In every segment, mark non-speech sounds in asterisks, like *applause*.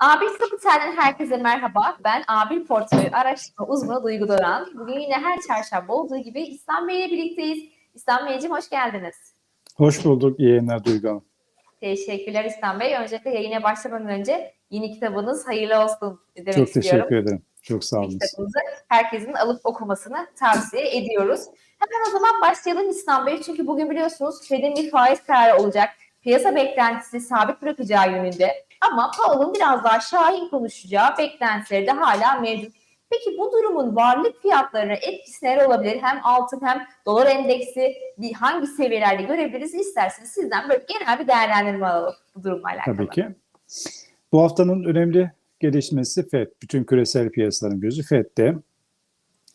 Abil Kapital'den herkese merhaba. Ben Abil Portföy Araştırma Uzmanı Duygu Doran. Bugün yine her çarşamba olduğu gibi İslam Bey ile birlikteyiz. İslam Beyciğim hoş geldiniz. Hoş bulduk. İyi yayınlar Duygu Hanım. Teşekkürler İslam Bey. Öncelikle yayına başlamadan önce yeni kitabınız hayırlı olsun demek Çok istiyorum. teşekkür ederim. Çok sağ olun. kitabınızı herkesin alıp okumasını tavsiye ediyoruz. Hemen o zaman başlayalım İslam Bey. Çünkü bugün biliyorsunuz Fed'in bir faiz kararı olacak. Piyasa beklentisi sabit bırakacağı yönünde. Ama Powell'ın biraz daha şahin konuşacağı beklentileri de hala mevcut. Peki bu durumun varlık fiyatlarına etkisi neler olabilir? Hem altın hem dolar endeksi bir hangi seviyelerde görebiliriz? İsterseniz sizden böyle genel bir değerlendirme alalım bu durumla alakalı. Tabii ki. Bu haftanın önemli gelişmesi FED. Bütün küresel piyasaların gözü FED'de.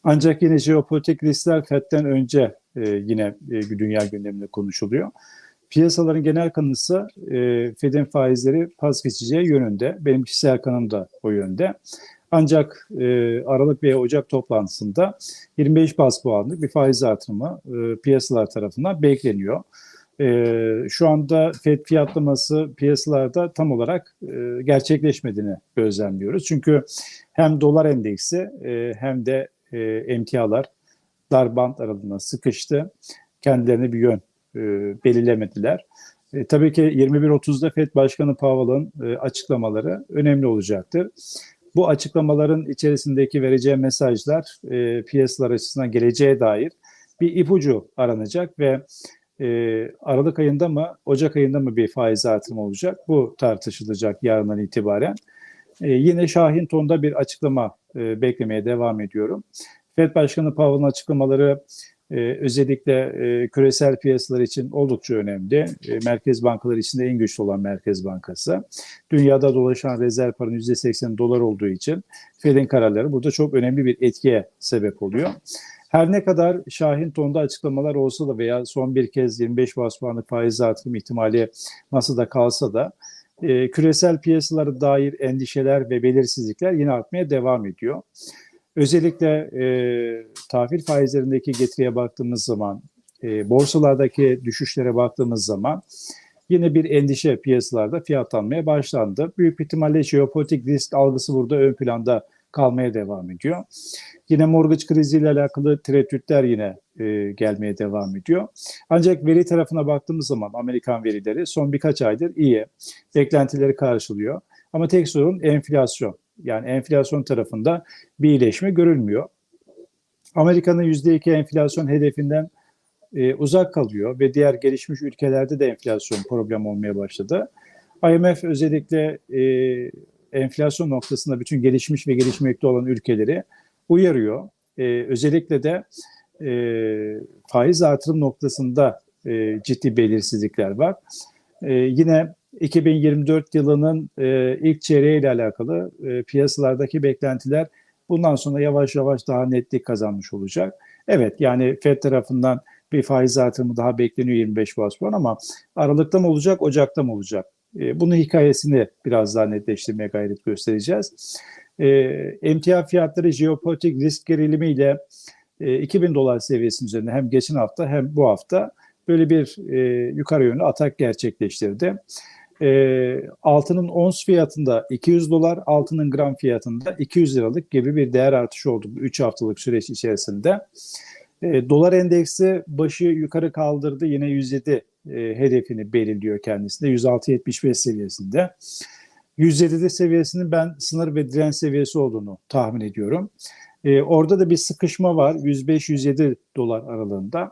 Ancak yine jeopolitik riskler FED'den önce e, yine e, dünya gündeminde konuşuluyor. Piyasaların genel kanısı e, Fed'in faizleri pas geçeceği yönünde. Benim kişisel kanım da o yönde. Ancak e, Aralık veya Ocak toplantısında 25 bas puanlık bir faiz artırımı e, piyasalar tarafından bekleniyor. E, şu anda FED fiyatlaması piyasalarda tam olarak e, gerçekleşmediğini gözlemliyoruz. Çünkü hem dolar endeksi e, hem de e, emtialar dar band aralığına sıkıştı. Kendilerine bir yön e, belirlemediler. E, tabii ki 21.30'da FED Başkanı Powell'ın e, açıklamaları önemli olacaktır. Bu açıklamaların içerisindeki vereceği mesajlar e, piyasalar açısından geleceğe dair bir ipucu aranacak ve e, Aralık ayında mı Ocak ayında mı bir faiz artırımı olacak? Bu tartışılacak yarından itibaren. E, yine Şahin tonda bir açıklama e, beklemeye devam ediyorum. FED Başkanı Powell'ın açıklamaları e, özellikle e, küresel piyasalar için oldukça önemli. E, merkez bankaları içinde en güçlü olan merkez bankası. Dünyada dolaşan rezerv paranın %80 dolar olduğu için Fed'in kararları burada çok önemli bir etkiye sebep oluyor. Her ne kadar Şahin tonda açıklamalar olsa da veya son bir kez 25 bas puanlık faiz artırım ihtimali masada kalsa da e, küresel piyasalara dair endişeler ve belirsizlikler yine artmaya devam ediyor. Özellikle e, tahvil faizlerindeki getiriye baktığımız zaman, e, borsalardaki düşüşlere baktığımız zaman yine bir endişe piyasalarda fiyatlanmaya başlandı. Büyük ihtimalle jeopolitik risk algısı burada ön planda kalmaya devam ediyor. Yine mortgage kriziyle alakalı tereddütler yine e, gelmeye devam ediyor. Ancak veri tarafına baktığımız zaman Amerikan verileri son birkaç aydır iyi. Beklentileri karşılıyor. Ama tek sorun enflasyon. Yani enflasyon tarafında bir iyileşme görülmüyor. Amerika'nın %2 enflasyon hedefinden e, uzak kalıyor ve diğer gelişmiş ülkelerde de enflasyon problem olmaya başladı. IMF özellikle e, enflasyon noktasında bütün gelişmiş ve gelişmekte olan ülkeleri uyarıyor. E, özellikle de e, faiz artırım noktasında e, ciddi belirsizlikler var. E, yine 2024 yılının e, ilk çeyreği ile alakalı e, piyasalardaki beklentiler bundan sonra yavaş yavaş daha netlik kazanmış olacak. Evet yani FED tarafından bir faiz artırımı daha bekleniyor 25 bas puan ama Aralık'ta mı olacak, Ocak'ta mı olacak? E, bunun hikayesini biraz daha netleştirmeye gayret göstereceğiz. E, emtia fiyatları jeopolitik risk gerilimiyle e, 2000 dolar seviyesinin üzerinde hem geçen hafta hem bu hafta böyle bir e, yukarı yönlü atak gerçekleştirdi. E, altının ons fiyatında 200 dolar, altının gram fiyatında 200 liralık gibi bir değer artışı oldu bu 3 haftalık süreç içerisinde. E, dolar endeksi başı yukarı kaldırdı yine 107 e, hedefini belirliyor kendisinde 106.75 seviyesinde. 107 seviyesinin ben sınır ve direnç seviyesi olduğunu tahmin ediyorum. E, orada da bir sıkışma var 105-107 dolar aralığında.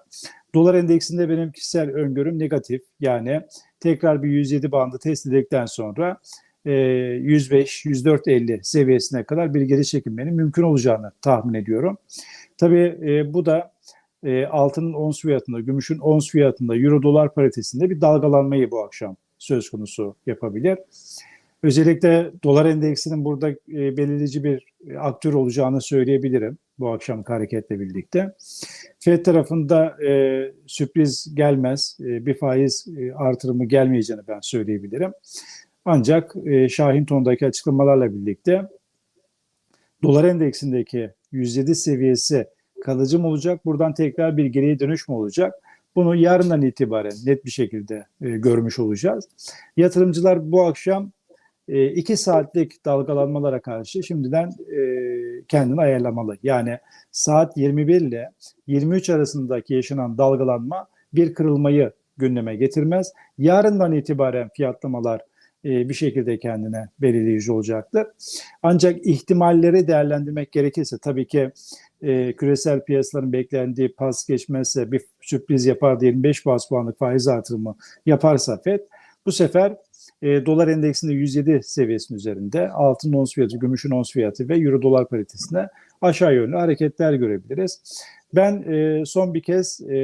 Dolar endeksinde benim kişisel öngörüm negatif. Yani tekrar bir 107 bandı test edildikten sonra e, 105-104.50 seviyesine kadar bir geri çekilmenin mümkün olacağını tahmin ediyorum. Tabii e, bu da e, altının ons fiyatında, gümüşün ons fiyatında, euro dolar paritesinde bir dalgalanmayı bu akşam söz konusu yapabilir. Özellikle dolar endeksinin burada e, belirleyici bir e, aktör olacağını söyleyebilirim bu akşamki hareketle birlikte. FED tarafında e, sürpriz gelmez, e, bir faiz e, artırımı gelmeyeceğini ben söyleyebilirim. Ancak e, Şahin Ton'daki açıklamalarla birlikte dolar endeksindeki 107 seviyesi kalıcı mı olacak? Buradan tekrar bir geriye dönüş mü olacak? Bunu yarından itibaren net bir şekilde e, görmüş olacağız. Yatırımcılar bu akşam e, 2 saatlik dalgalanmalara karşı şimdiden e, kendini ayarlamalı. Yani saat 21 ile 23 arasındaki yaşanan dalgalanma bir kırılmayı gündeme getirmez. Yarından itibaren fiyatlamalar e, bir şekilde kendine belirleyici olacaktır. Ancak ihtimalleri değerlendirmek gerekirse tabii ki e, küresel piyasaların beklendiği pas geçmezse bir sürpriz yapar diye 25 bas puanlık faiz artırımı yaparsa FED bu sefer e, dolar endeksinde 107 seviyesinin üzerinde altın ons fiyatı, gümüşün ons fiyatı ve euro dolar paritesinde aşağı yönlü hareketler görebiliriz. Ben e, son bir kez e,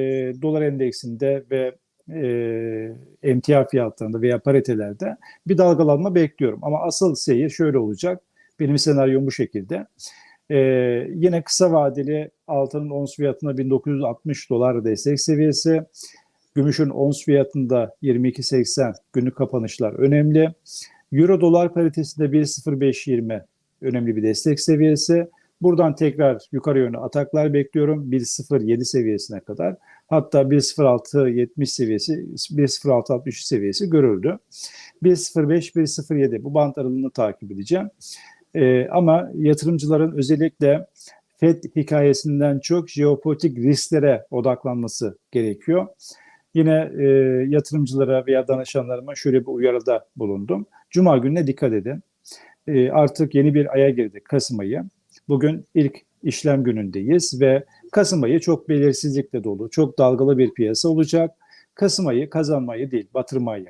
dolar endeksinde ve e, emtia fiyatlarında veya paritelerde bir dalgalanma bekliyorum. Ama asıl seyir şöyle olacak. Benim senaryom bu şekilde. E, yine kısa vadeli altının ons fiyatına 1960 dolar destek seviyesi. Gümüşün ons fiyatında 22.80 günlük kapanışlar önemli. Euro dolar paritesinde 1.0520 önemli bir destek seviyesi. Buradan tekrar yukarı yönlü ataklar bekliyorum 1.07 seviyesine kadar. Hatta 1.0670 seviyesi, 1.0663 seviyesi görüldü. 1.05, 1.07 bu bant aralığını takip edeceğim. Ee, ama yatırımcıların özellikle FED hikayesinden çok jeopolitik risklere odaklanması gerekiyor. Yine e, yatırımcılara veya danışanlarıma şöyle bir uyarıda bulundum. Cuma gününe dikkat edin. E, artık yeni bir aya girdik, Kasım ayı. Bugün ilk işlem günündeyiz ve Kasım ayı çok belirsizlikle dolu, çok dalgalı bir piyasa olacak. Kasım ayı kazanma ayı değil, batırma ayı.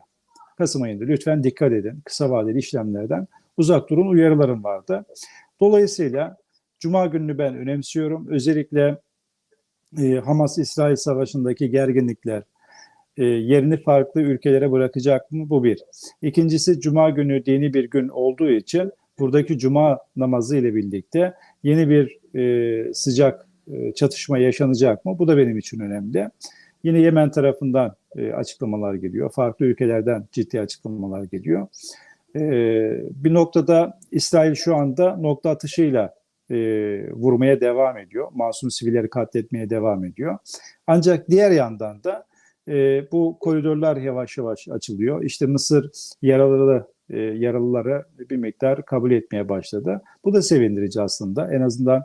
Kasım ayında lütfen dikkat edin. Kısa vadeli işlemlerden uzak durun uyarılarım vardı. Dolayısıyla Cuma gününü ben önemsiyorum. Özellikle e, Hamas-İsrail savaşındaki gerginlikler yerini farklı ülkelere bırakacak mı? Bu bir. İkincisi Cuma günü dini bir gün olduğu için buradaki Cuma namazı ile birlikte yeni bir e, sıcak e, çatışma yaşanacak mı? Bu da benim için önemli. Yine Yemen tarafından e, açıklamalar geliyor. Farklı ülkelerden ciddi açıklamalar geliyor. E, bir noktada İsrail şu anda nokta atışıyla e, vurmaya devam ediyor. Masum sivilleri katletmeye devam ediyor. Ancak diğer yandan da e, bu koridorlar yavaş yavaş açılıyor. İşte Mısır yaralıları e, yaralıları bir miktar kabul etmeye başladı. Bu da sevindirici aslında. En azından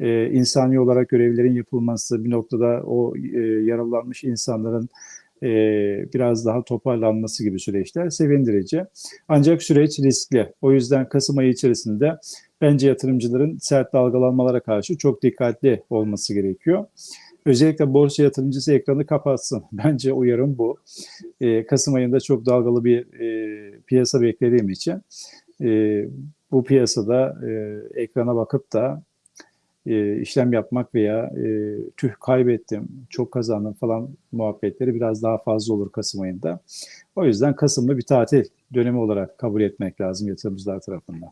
e, insani olarak görevlerin yapılması bir noktada o e, yaralanmış insanların e, biraz daha toparlanması gibi süreçler sevindirici. Ancak süreç riskli. O yüzden Kasım ayı içerisinde bence yatırımcıların sert dalgalanmalara karşı çok dikkatli olması gerekiyor. Özellikle borsa yatırımcısı ekranı kapatsın. *laughs* Bence uyarım bu. E, Kasım ayında çok dalgalı bir e, piyasa beklediğim için e, bu piyasada e, ekrana bakıp da e, işlem yapmak veya e, tüh kaybettim, çok kazandım falan muhabbetleri biraz daha fazla olur Kasım ayında. O yüzden Kasım'ı bir tatil dönemi olarak kabul etmek lazım yatırımcılar tarafından.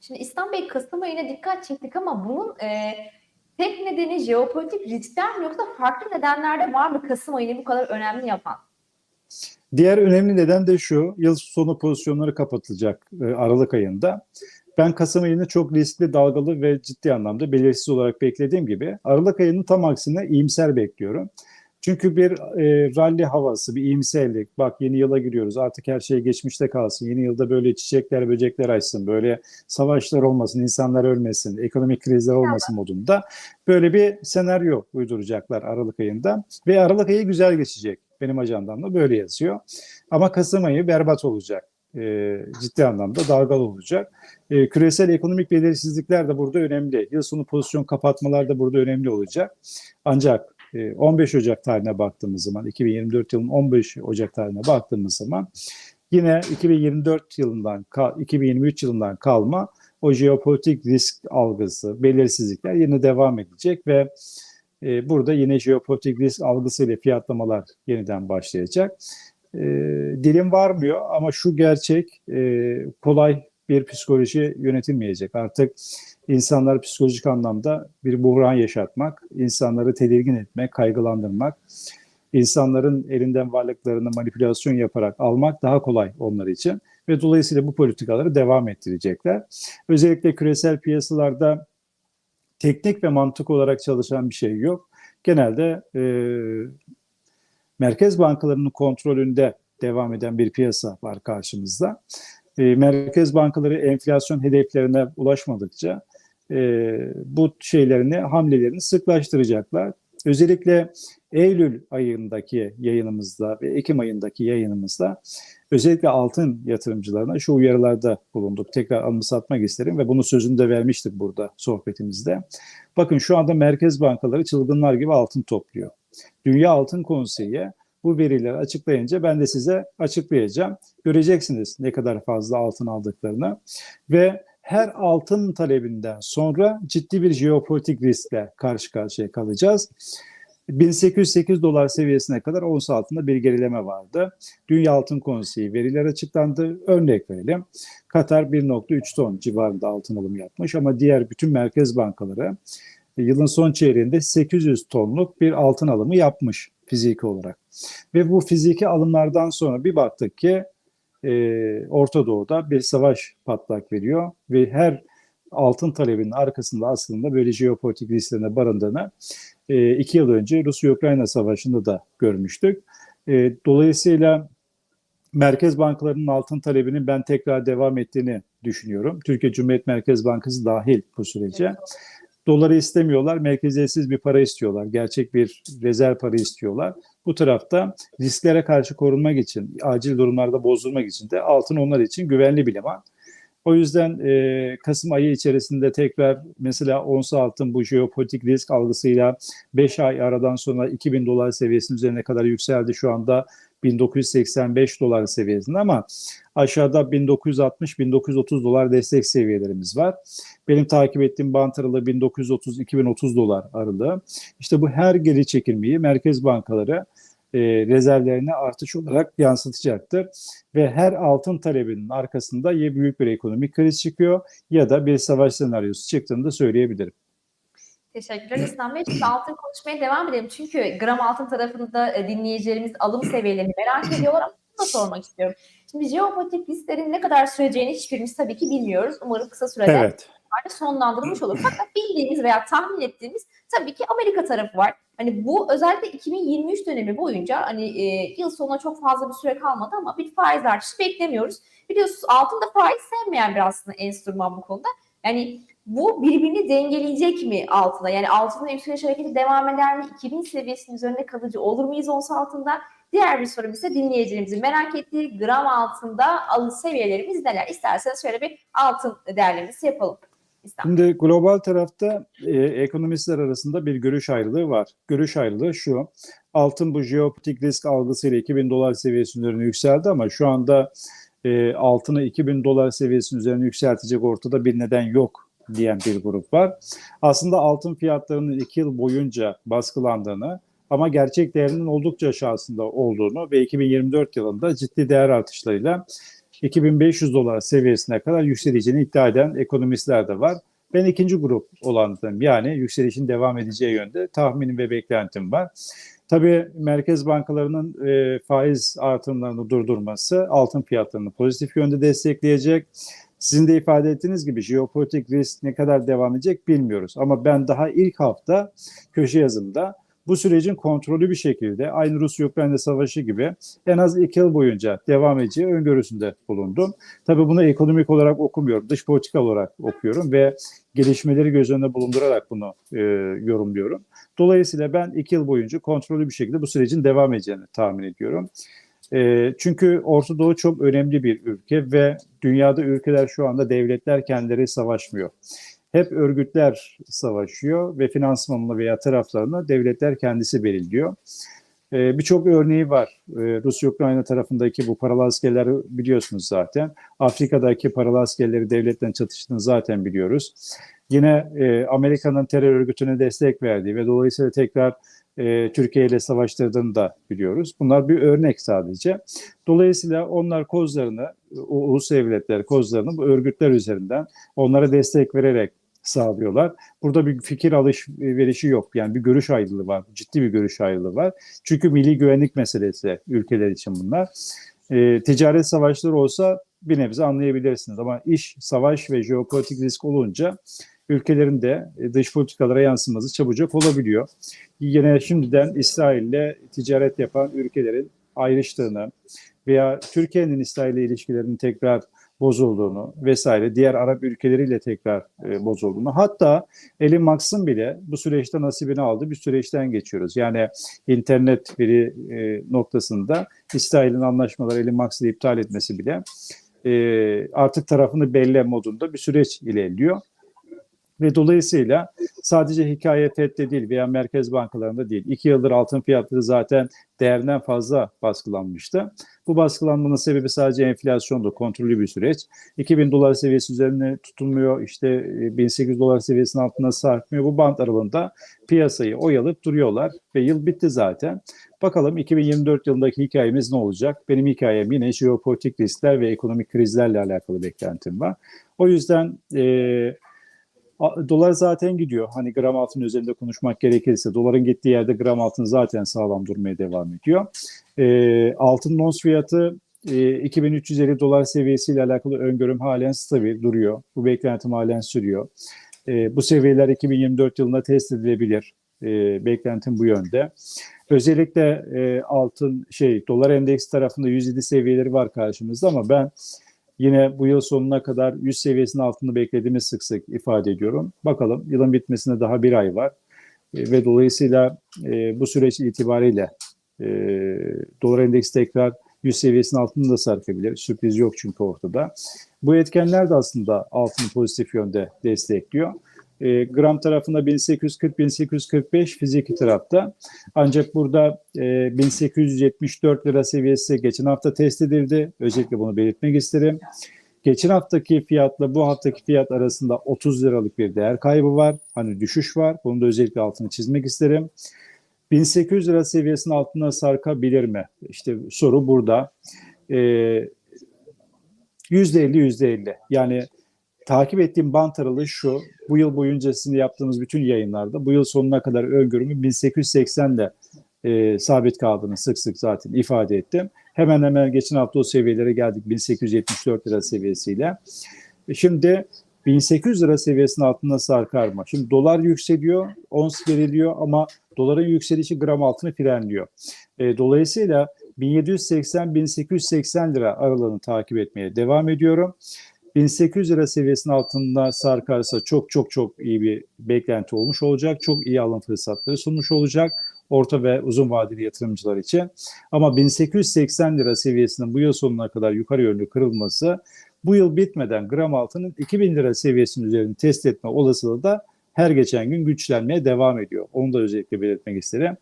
Şimdi İslam Bey Kasım ayına dikkat çektik ama bunun e, tek nedeni jeopolitik riskler mi yoksa farklı nedenler de var mı Kasım ayını bu kadar önemli yapan? Diğer önemli neden de şu, yıl sonu pozisyonları kapatılacak e, Aralık ayında. Ben Kasım ayını çok riskli, dalgalı ve ciddi anlamda belirsiz olarak beklediğim gibi Aralık ayının tam aksine iyimser bekliyorum. Çünkü bir e, rally havası, bir iyimserlik. Bak yeni yıla giriyoruz artık her şey geçmişte kalsın. Yeni yılda böyle çiçekler, böcekler açsın. Böyle savaşlar olmasın, insanlar ölmesin, ekonomik krizler olmasın modunda. Böyle bir senaryo uyduracaklar Aralık ayında. Ve Aralık ayı güzel geçecek. Benim ajandamda böyle yazıyor. Ama Kasım ayı berbat olacak. E, ciddi anlamda dalgalı olacak. E, küresel ekonomik belirsizlikler de burada önemli. Yıl sonu pozisyon kapatmalar da burada önemli olacak. Ancak 15 Ocak tarihine baktığımız zaman 2024 yılının 15 Ocak tarihine baktığımız zaman yine 2024 yılından 2023 yılından kalma o jeopolitik risk algısı, belirsizlikler yine devam edecek ve e, burada yine jeopolitik risk algısıyla fiyatlamalar yeniden başlayacak. E, dilim varmıyor ama şu gerçek e, kolay bir psikoloji yönetilmeyecek. Artık insanlar psikolojik anlamda bir buhran yaşatmak, insanları tedirgin etmek, kaygılandırmak, insanların elinden varlıklarını manipülasyon yaparak almak daha kolay onlar için ve dolayısıyla bu politikaları devam ettirecekler. Özellikle küresel piyasalarda teknik ve mantık olarak çalışan bir şey yok. Genelde e, merkez bankalarının kontrolünde devam eden bir piyasa var karşımızda. e, merkez bankaları enflasyon hedeflerine ulaşmadıkça e, bu şeylerini, hamlelerini sıklaştıracaklar. Özellikle Eylül ayındaki yayınımızda ve Ekim ayındaki yayınımızda özellikle altın yatırımcılarına şu uyarılarda bulunduk. Tekrar anımsatmak isterim ve bunu sözünü de vermiştik burada sohbetimizde. Bakın şu anda merkez bankaları çılgınlar gibi altın topluyor. Dünya Altın Konseyi bu verileri açıklayınca ben de size açıklayacağım. Göreceksiniz ne kadar fazla altın aldıklarını ve her altın talebinden sonra ciddi bir jeopolitik riskle karşı karşıya kalacağız. 1808 dolar seviyesine kadar ons altında bir gerileme vardı. Dünya Altın Konseyi veriler açıklandı. Örnek verelim. Katar 1.3 ton civarında altın alımı yapmış ama diğer bütün merkez bankaları yılın son çeyreğinde 800 tonluk bir altın alımı yapmış fiziki olarak. Ve bu fiziki alımlardan sonra bir baktık ki e, Orta Doğu'da bir savaş patlak veriyor ve her altın talebinin arkasında aslında böyle jeopolitik risklerine barındığını e, iki yıl önce Rusya-Ukrayna savaşında da görmüştük. E, dolayısıyla merkez bankalarının altın talebinin ben tekrar devam ettiğini düşünüyorum. Türkiye Cumhuriyet Merkez Bankası dahil bu sürece. Doları istemiyorlar, merkeziyetsiz bir para istiyorlar. Gerçek bir rezerv para istiyorlar. Bu tarafta risklere karşı korunmak için, acil durumlarda bozdurmak için de altın onlar için güvenli bir liman. O yüzden e, Kasım ayı içerisinde tekrar mesela ons altın bu jeopolitik risk algısıyla 5 ay aradan sonra 2000 dolar seviyesinin üzerine kadar yükseldi. Şu anda 1985 dolar seviyesinde ama aşağıda 1960-1930 dolar destek seviyelerimiz var. Benim takip ettiğim bant aralığı 1930-2030 dolar aralığı. İşte bu her geri çekilmeyi merkez bankaları e, rezervlerine artış olarak yansıtacaktır. Ve her altın talebinin arkasında ya büyük bir ekonomik kriz çıkıyor ya da bir savaş senaryosu çıktığını da söyleyebilirim. Teşekkürler İslam Bey. Şimdi altın konuşmaya devam edelim. Çünkü gram altın tarafında e, dinleyicilerimiz alım seviyelerini merak ediyorlar ama bunu da sormak istiyorum. Şimdi jeopolitik risklerin ne kadar süreceğini hiçbirimiz tabii ki bilmiyoruz. Umarım kısa sürede Evet. sonlandırılmış olur. Fakat bildiğimiz veya tahmin ettiğimiz tabii ki Amerika tarafı var. Hani bu özellikle 2023 dönemi boyunca hani e, yıl sonuna çok fazla bir süre kalmadı ama bir faiz artışı beklemiyoruz. Biliyorsunuz altında faiz sevmeyen bir aslında enstrüman bu konuda. Yani bu birbirini dengeleyecek mi altına? Yani altının yükseliş hareketi devam eder mi? 2000 seviyesinin üzerinde kalıcı olur muyuz ons altında? Diğer bir sorum ise dinleyicilerimizin merak ettiği gram altında alım seviyelerimiz neler? İsterseniz şöyle bir altın değerlemesi yapalım. İstanbul. Şimdi global tarafta e, ekonomistler arasında bir görüş ayrılığı var. Görüş ayrılığı şu, altın bu jeopolitik risk algısıyla 2000 dolar seviyesinin üzerine yükseldi ama şu anda e, altını 2000 dolar seviyesinin üzerine yükseltecek ortada bir neden yok diyen bir grup var. Aslında altın fiyatlarının iki yıl boyunca baskılandığını ama gerçek değerinin oldukça aşağısında olduğunu ve 2024 yılında ciddi değer artışlarıyla 2500 dolar seviyesine kadar yükseleceğini iddia eden ekonomistler de var. Ben ikinci grup olandım. Yani yükselişin devam edeceği yönde tahminim ve beklentim var. Tabii merkez bankalarının e, faiz artımlarını durdurması altın fiyatlarını pozitif yönde destekleyecek. Sizin de ifade ettiğiniz gibi jeopolitik risk ne kadar devam edecek bilmiyoruz. Ama ben daha ilk hafta köşe yazımda bu sürecin kontrollü bir şekilde aynı Rusya-Ukrayna savaşı gibi en az iki yıl boyunca devam edeceği öngörüsünde bulundum. Tabii bunu ekonomik olarak okumuyorum, dış politika olarak okuyorum ve gelişmeleri göz önünde bulundurarak bunu e, yorumluyorum. Dolayısıyla ben iki yıl boyunca kontrollü bir şekilde bu sürecin devam edeceğini tahmin ediyorum. E, çünkü Orta Doğu çok önemli bir ülke ve dünyada ülkeler şu anda devletler kendileri savaşmıyor hep örgütler savaşıyor ve finansmanını veya taraflarını devletler kendisi belirliyor. Ee, Birçok örneği var. Ee, Rusya-Ukrayna tarafındaki bu paralı askerleri biliyorsunuz zaten. Afrika'daki paralı askerleri devletten çatıştığını zaten biliyoruz. Yine e, Amerika'nın terör örgütüne destek verdiği ve dolayısıyla tekrar e, Türkiye ile savaştırdığını da biliyoruz. Bunlar bir örnek sadece. Dolayısıyla onlar kozlarını, o ulus devletler kozlarını bu örgütler üzerinden onlara destek vererek sağlıyorlar. Burada bir fikir alışverişi yok. Yani bir görüş ayrılığı var. Ciddi bir görüş ayrılığı var. Çünkü milli güvenlik meselesi ülkeler için bunlar. E, ticaret savaşları olsa bir nebze anlayabilirsiniz. Ama iş, savaş ve jeopolitik risk olunca ülkelerin de dış politikalara yansıması çabucak olabiliyor. Yine şimdiden İsrail'le ticaret yapan ülkelerin ayrıştığını veya Türkiye'nin İsrail'le ilişkilerinin tekrar bozulduğunu vesaire diğer Arap ülkeleriyle tekrar e, bozulduğunu hatta Elon Musk'ın bile bu süreçte nasibini aldığı bir süreçten geçiyoruz. Yani internet veri e, noktasında İsrail'in anlaşmaları Elon Musk'ı iptal etmesi bile e, artık tarafını belli modunda bir süreç ilerliyor. Ve dolayısıyla sadece hikaye FED'de değil veya merkez bankalarında değil. İki yıldır altın fiyatları zaten değerinden fazla baskılanmıştı. Bu baskılanmanın sebebi sadece enflasyondu, kontrollü bir süreç. 2000 dolar seviyesi üzerine tutulmuyor, işte e, 1800 dolar seviyesinin altına sarkmıyor. Bu band aralığında piyasayı oyalıp duruyorlar ve yıl bitti zaten. Bakalım 2024 yılındaki hikayemiz ne olacak? Benim hikayem yine jeopolitik riskler ve ekonomik krizlerle alakalı beklentim var. O yüzden e, Dolar zaten gidiyor. Hani gram altın üzerinde konuşmak gerekirse doların gittiği yerde gram altın zaten sağlam durmaya devam ediyor. E, altın ons fiyatı e, 2350 dolar seviyesiyle alakalı öngörüm halen stabil duruyor. Bu beklentim halen sürüyor. E, bu seviyeler 2024 yılında test edilebilir. E, beklentim bu yönde. Özellikle e, altın şey dolar endeks tarafında 107 seviyeleri var karşımızda ama ben Yine bu yıl sonuna kadar 100 seviyesinin altında beklediğimi sık sık ifade ediyorum. Bakalım yılın bitmesine daha bir ay var. E, ve dolayısıyla e, bu süreç itibariyle e, dolar endeksi tekrar 100 seviyesinin altında da sarkabilir. Sürpriz yok çünkü ortada. Bu etkenler de aslında altını pozitif yönde destekliyor. E, gram tarafında 1840-1845 fiziki tarafta. Ancak burada e, 1874 lira seviyesi geçen hafta test edildi. Özellikle bunu belirtmek isterim. Geçen haftaki fiyatla bu haftaki fiyat arasında 30 liralık bir değer kaybı var. Hani düşüş var. Bunu da özellikle altını çizmek isterim. 1800 lira seviyesinin altına sarkabilir mi? İşte soru burada. Ee, %50 %50. Yani takip ettiğim bant aralığı şu. Bu yıl boyuncasını yaptığımız bütün yayınlarda bu yıl sonuna kadar öngörümü 1880 ile e, sabit kaldığını sık sık zaten ifade ettim. Hemen hemen geçen hafta o seviyelere geldik 1874 lira seviyesiyle. E, Şimdi 1800 lira seviyesinin altında sarkar mı? Şimdi dolar yükseliyor, ons veriliyor ama doların yükselişi gram altını frenliyor. E, dolayısıyla 1780-1880 lira aralığını takip etmeye devam ediyorum. 1800 lira seviyesinin altında sarkarsa çok çok çok iyi bir beklenti olmuş olacak. Çok iyi alım fırsatları sunmuş olacak orta ve uzun vadeli yatırımcılar için. Ama 1880 lira seviyesinin bu yıl sonuna kadar yukarı yönlü kırılması bu yıl bitmeden gram altının 2000 lira seviyesinin üzerini test etme olasılığı da her geçen gün güçlenmeye devam ediyor. Onu da özellikle belirtmek isterim.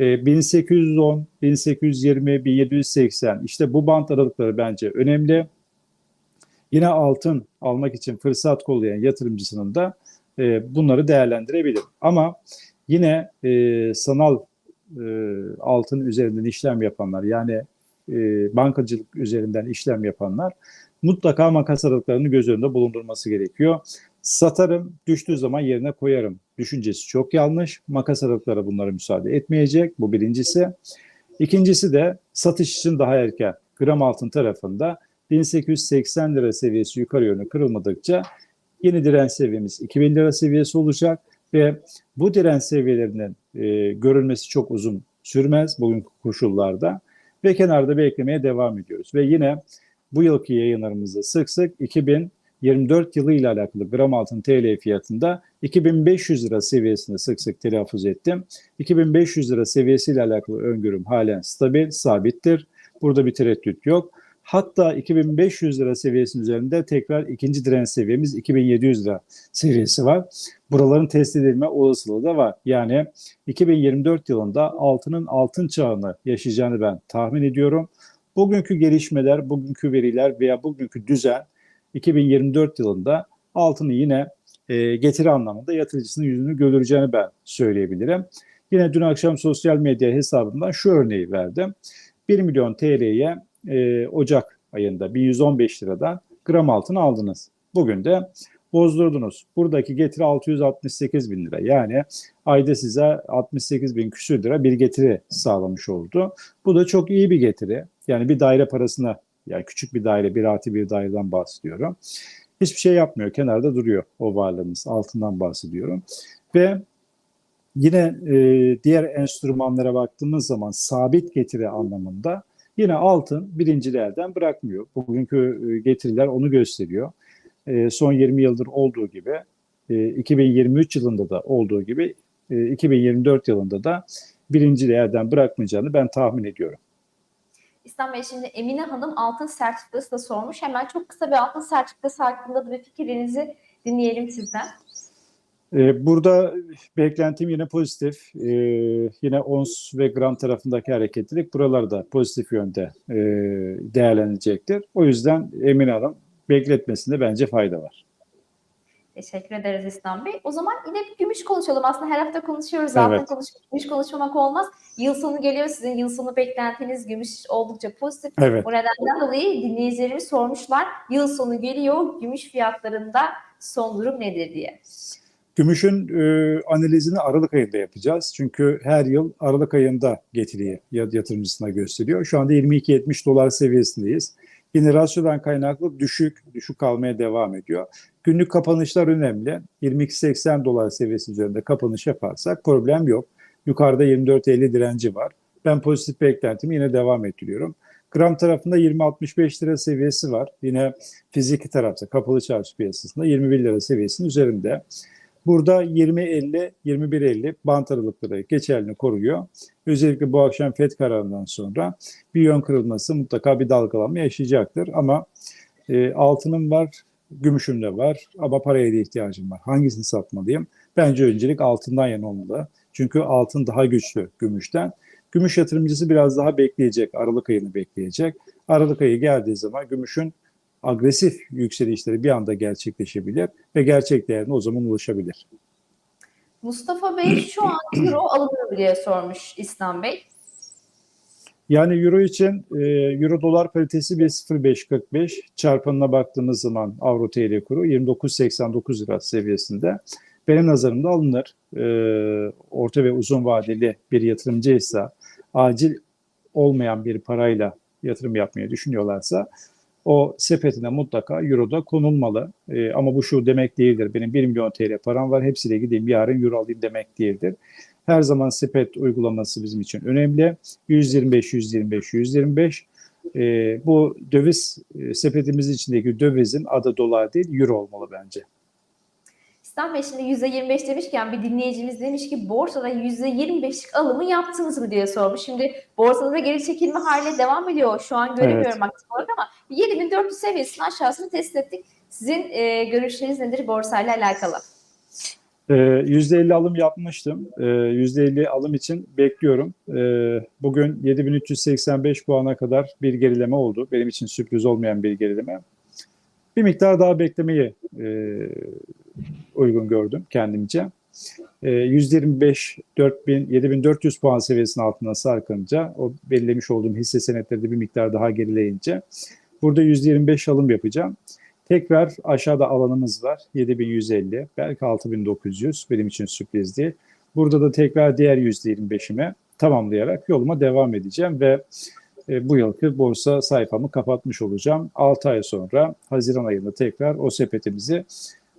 E, 1810, 1820, 1780 işte bu bant aralıkları bence önemli. Yine altın almak için fırsat kollayan yatırımcısının da e, bunları değerlendirebilir. Ama yine e, sanal e, altın üzerinden işlem yapanlar yani e, bankacılık üzerinden işlem yapanlar mutlaka makas aralıklarını göz önünde bulundurması gerekiyor. Satarım, düştüğü zaman yerine koyarım. Düşüncesi çok yanlış. Makas aralıkları bunlara müsaade etmeyecek. Bu birincisi. İkincisi de satış için daha erken. Gram altın tarafında 1880 lira seviyesi yukarı yönlü kırılmadıkça yeni direnç seviyemiz 2000 lira seviyesi olacak ve bu direnç seviyelerinin e, görülmesi çok uzun sürmez bugünkü koşullarda ve kenarda beklemeye devam ediyoruz. Ve yine bu yılki yayınlarımızda sık sık 2024 yılı ile alakalı gram altın TL fiyatında 2500 lira seviyesinde sık sık telaffuz ettim. 2500 lira seviyesiyle alakalı öngörüm halen stabil, sabittir. Burada bir tereddüt yok. Hatta 2500 lira seviyesinin üzerinde tekrar ikinci direnç seviyemiz 2700 lira seviyesi var. Buraların test edilme olasılığı da var. Yani 2024 yılında altının altın çağını yaşayacağını ben tahmin ediyorum. Bugünkü gelişmeler, bugünkü veriler veya bugünkü düzen 2024 yılında altını yine e, getiri anlamında yatırıcısının yüzünü güldüreceğini ben söyleyebilirim. Yine dün akşam sosyal medya hesabımdan şu örneği verdim. 1 milyon TL'ye e, Ocak ayında 1115 liradan gram altın aldınız. Bugün de bozdurdunuz. Buradaki getiri 668 bin lira. Yani ayda size 68 bin küsür lira bir getiri sağlamış oldu. Bu da çok iyi bir getiri. Yani bir daire parasına yani küçük bir daire, bir artı bir daireden bahsediyorum. Hiçbir şey yapmıyor. Kenarda duruyor o varlığınız. Altından bahsediyorum. Ve yine e, diğer enstrümanlara baktığımız zaman sabit getiri anlamında Yine altın birinci değerden bırakmıyor. Bugünkü e, getiriler onu gösteriyor. E, son 20 yıldır olduğu gibi e, 2023 yılında da olduğu gibi e, 2024 yılında da birinci değerden bırakmayacağını ben tahmin ediyorum. İslam Bey şimdi Emine Hanım altın sertifikası da sormuş. Hemen çok kısa bir altın sertifikası hakkında da bir fikirlerinizi dinleyelim sizden. Ee, Burada beklentim yine pozitif. Ee, Yine ons ve gram tarafındaki hareketlilik buralarda pozitif yönde e, değerlenecektir. O yüzden Emine Hanım bekletmesinde bence fayda var. Teşekkür ederiz İslam Bey. O zaman yine gümüş konuşalım. Aslında her hafta konuşuyoruz. Evet. konuş, gümüş konuşmamak olmaz. Yıl sonu geliyor. Sizin yıl sonu beklentiniz gümüş oldukça pozitif. Evet. Bu nedenden dolayı dinleyicilerimiz sormuşlar. Yıl sonu geliyor. Gümüş fiyatlarında son durum nedir diye. Gümüşün e, analizini Aralık ayında yapacağız. Çünkü her yıl Aralık ayında getiriyi ya- yatırımcısına gösteriyor. Şu anda 22-70 dolar seviyesindeyiz. Yine rasyodan kaynaklı düşük, düşük kalmaya devam ediyor. Günlük kapanışlar önemli. 22-80 dolar seviyesi üzerinde kapanış yaparsak problem yok. Yukarıda 24-50 direnci var. Ben pozitif beklentimi yine devam ettiriyorum. Gram tarafında 20-65 lira seviyesi var. Yine fiziki tarafta kapalı çarşı piyasasında 21 lira seviyesinin üzerinde. Burada 20-50, 21-50 bant aralıkları geçerli koruyor. Özellikle bu akşam FED kararından sonra bir yön kırılması mutlaka bir dalgalanma yaşayacaktır. Ama e, altınım var, gümüşüm de var ama paraya da ihtiyacım var. Hangisini satmalıyım? Bence öncelik altından yana olmalı. Çünkü altın daha güçlü gümüşten. Gümüş yatırımcısı biraz daha bekleyecek, Aralık ayını bekleyecek. Aralık ayı geldiği zaman gümüşün agresif yükselişleri bir anda gerçekleşebilir ve gerçek değerine o zaman ulaşabilir. Mustafa Bey şu an *clears throat* euro alınır diye sormuş İslam Bey. Yani euro için e, euro dolar paritesi 1.0545 çarpanına baktığımız zaman avro TL kuru 29.89 lira seviyesinde. Benim nazarımda alınır. E, orta ve uzun vadeli bir yatırımcıysa acil olmayan bir parayla yatırım yapmayı düşünüyorlarsa o sepetine mutlaka euroda konulmalı. E, ama bu şu demek değildir. Benim 1 milyon TL param var hepsiyle gideyim yarın euro alayım demek değildir. Her zaman sepet uygulaması bizim için önemli. 125, 125, 125. E, bu döviz e, sepetimiz içindeki dövizin adı dolar değil euro olmalı bence. İslam Bey şimdi %25 demişken bir dinleyicimiz demiş ki borsada %25'lik alımı yaptınız mı diye sormuş. Şimdi borsada da geri çekilme haline devam ediyor. Şu an göremiyorum Evet. aktif olarak ama 7400 seviyesinin aşağısını test ettik. Sizin e, görüşleriniz nedir borsayla alakalı? Ee, %50 alım yapmıştım. Ee, %50 alım için bekliyorum. Ee, bugün 7385 puana kadar bir gerileme oldu. Benim için sürpriz olmayan bir gerileme. Bir miktar daha beklemeyi e, uygun gördüm kendimce. Ee, 125 4000 7400 puan seviyesinin altına sarkınca o belirlemiş olduğum hisse senetleri de bir miktar daha gerileyince burada %25 alım yapacağım. Tekrar aşağıda alanımız var. 7150, belki 6900 benim için sürpriz değil. Burada da tekrar diğer %25'imi tamamlayarak yoluma devam edeceğim ve e, bu yılki borsa sayfamı kapatmış olacağım. 6 ay sonra Haziran ayında tekrar o sepetimizi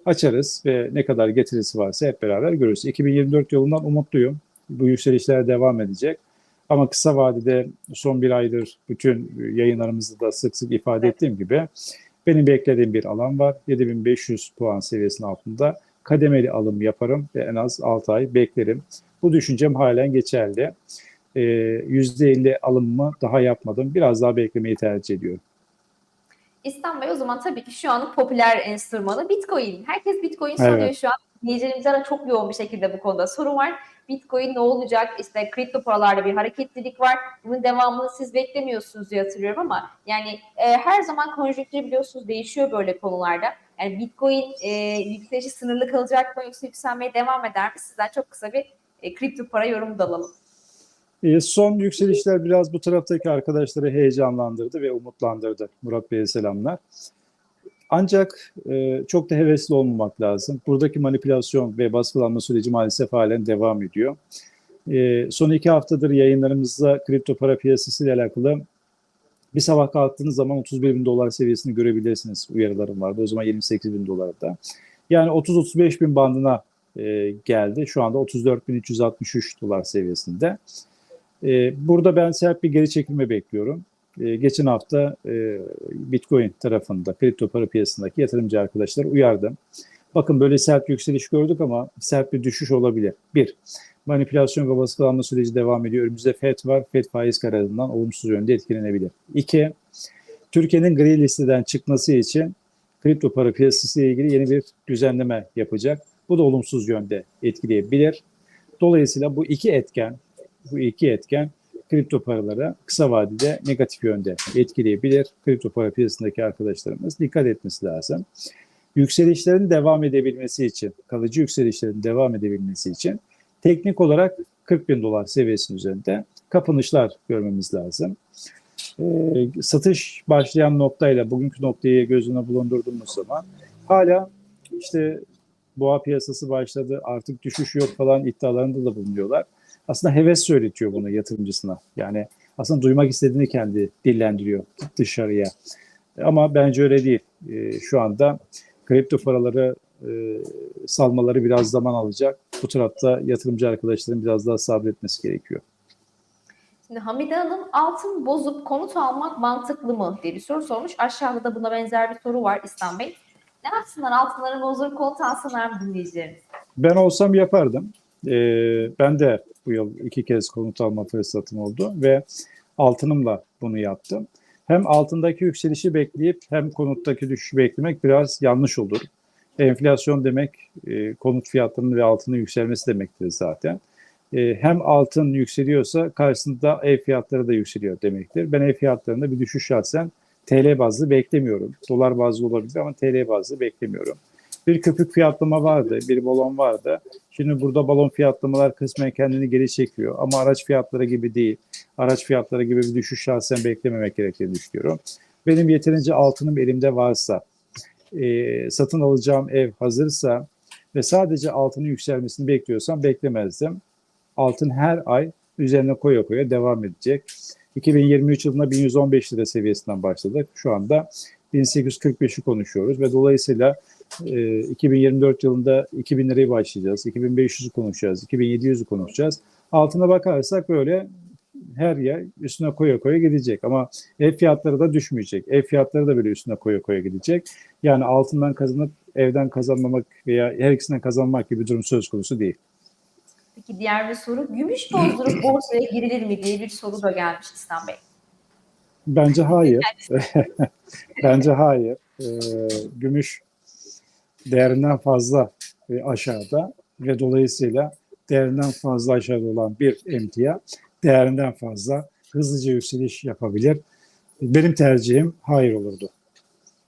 açarız ve ne kadar getirisi varsa hep beraber görürüz. 2024 yılından umutluyum. Bu yükselişler devam edecek. Ama kısa vadede son bir aydır bütün yayınlarımızda da sık sık ifade ettiğim gibi benim beklediğim bir alan var. 7500 puan seviyesinin altında kademeli alım yaparım ve en az 6 ay beklerim. Bu düşüncem halen geçerli. Ee, %50 alımımı daha yapmadım. Biraz daha beklemeyi tercih ediyorum. İslam Bey o zaman tabii ki şu anın popüler enstrümanı Bitcoin. Herkes Bitcoin soruyor Evet. şu an. Dinleyicilerimizden de çok yoğun bir şekilde bu konuda soru var. Bitcoin ne olacak? İşte kripto paralarda bir hareketlilik var. Bunun devamını siz beklemiyorsunuz diye hatırlıyorum ama yani e, her zaman konjonktür biliyorsunuz değişiyor böyle konularda. Yani Bitcoin e, yükselişi sınırlı kalacak mı yoksa yükselmeye devam eder mi? Sizden çok kısa bir e, kripto para yorumu da alalım. Ee, son yükselişler biraz bu taraftaki arkadaşları heyecanlandırdı ve umutlandırdı. Murat Bey'e selamlar. Ancak e, çok da hevesli olmamak lazım. Buradaki manipülasyon ve baskılanma süreci maalesef halen devam ediyor. E, son iki haftadır yayınlarımızda kripto para piyasası ile alakalı bir sabah kalktığınız zaman 31 bin dolar seviyesini görebilirsiniz uyarılarım vardı. O zaman 28 bin dolarda. Yani 30-35 bin bandına e, geldi. Şu anda 34.363 dolar seviyesinde. E, burada ben sert bir geri çekilme bekliyorum. e, geçen hafta e, Bitcoin tarafında, kripto para piyasasındaki yatırımcı arkadaşlar uyardım. Bakın böyle sert yükseliş gördük ama sert bir düşüş olabilir. Bir, manipülasyon ve baskılanma süreci devam ediyor. Önümüzde FED var. FED faiz kararından olumsuz yönde etkilenebilir. İki, Türkiye'nin gri listeden çıkması için kripto para piyasası ile ilgili yeni bir düzenleme yapacak. Bu da olumsuz yönde etkileyebilir. Dolayısıyla bu iki etken, bu iki etken kripto paralara kısa vadede negatif yönde etkileyebilir. Kripto para piyasasındaki arkadaşlarımız dikkat etmesi lazım. Yükselişlerin devam edebilmesi için, kalıcı yükselişlerin devam edebilmesi için teknik olarak 40 bin dolar seviyesinin üzerinde kapanışlar görmemiz lazım. Ee, satış başlayan noktayla bugünkü noktayı göz önüne bulundurduğumuz zaman hala işte boğa piyasası başladı artık düşüş yok falan iddialarında da bulunuyorlar. Aslında heves söyletiyor bunu yatırımcısına. Yani aslında duymak istediğini kendi dillendiriyor dışarıya. Ama bence öyle değil. Ee, şu anda kripto paraları e, salmaları biraz zaman alacak. Bu tarafta yatırımcı arkadaşların biraz daha sabretmesi gerekiyor. Şimdi Hamide Hanım altın bozup konut almak mantıklı mı diye bir soru sormuş. Aşağıda da buna benzer bir soru var İslam Bey. Ne yapsınlar altınları bozdurup konut alsınlar mı dinleyicilerimiz? Ben olsam yapardım. Ee, ben de bu yıl iki kez konut alma fırsatım oldu ve altınımla bunu yaptım. Hem altındaki yükselişi bekleyip hem konuttaki düşüşü beklemek biraz yanlış olur. Enflasyon demek e, konut fiyatlarının ve altının yükselmesi demektir zaten. E, hem altın yükseliyorsa karşısında ev fiyatları da yükseliyor demektir. Ben ev fiyatlarında bir düşüş şahsen TL bazlı beklemiyorum. Dolar bazlı olabilir ama TL bazlı beklemiyorum. Bir köpük fiyatlama vardı, bir balon vardı. Şimdi burada balon fiyatlamalar kısmen kendini geri çekiyor. Ama araç fiyatları gibi değil. Araç fiyatları gibi bir düşüş şahsen beklememek gerektiğini düşünüyorum. Benim yeterince altınım elimde varsa, e, satın alacağım ev hazırsa ve sadece altının yükselmesini bekliyorsam beklemezdim. Altın her ay üzerine koya koya devam edecek. 2023 yılında 1115 lira seviyesinden başladık. Şu anda 1845'i konuşuyoruz ve dolayısıyla e, 2024 yılında 2000 lirayı başlayacağız. 2500'ü konuşacağız. 2700'ü konuşacağız. Altına bakarsak böyle her yer üstüne koya koya gidecek ama ev fiyatları da düşmeyecek. Ev fiyatları da böyle üstüne koya koya gidecek. Yani altından kazanıp evden kazanmamak veya her ikisinden kazanmak gibi bir durum söz konusu değil. Peki diğer bir soru. Gümüş bozdurup borsaya girilir mi diye bir soru da gelmiş İslam Bey. Bence hayır. *laughs* Bence hayır. Ee, gümüş değerinden fazla e, aşağıda ve dolayısıyla değerinden fazla aşağıda olan bir emtia değerinden fazla hızlıca yükseliş yapabilir. Benim tercihim hayır olurdu.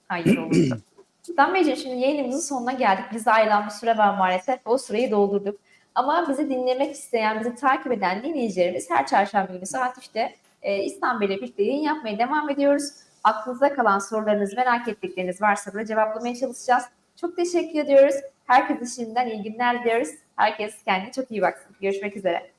Hayır olurdu. *clears throat* İslam Beyciğim şimdi yayınımızın sonuna geldik. Bize ayrılan bir süre var maalesef. O süreyi doldurduk. Ama bizi dinlemek isteyen, bizi takip eden dinleyicilerimiz her çarşamba günü saat 3'te e, Bey'le birlikte yayın yapmaya devam ediyoruz. Aklınızda kalan sorularınız, merak ettikleriniz varsa da cevaplamaya çalışacağız. Çok teşekkür ediyoruz. Herkese şimdiden iyi günler diliyoruz. Herkes kendine çok iyi baksın. Görüşmek üzere.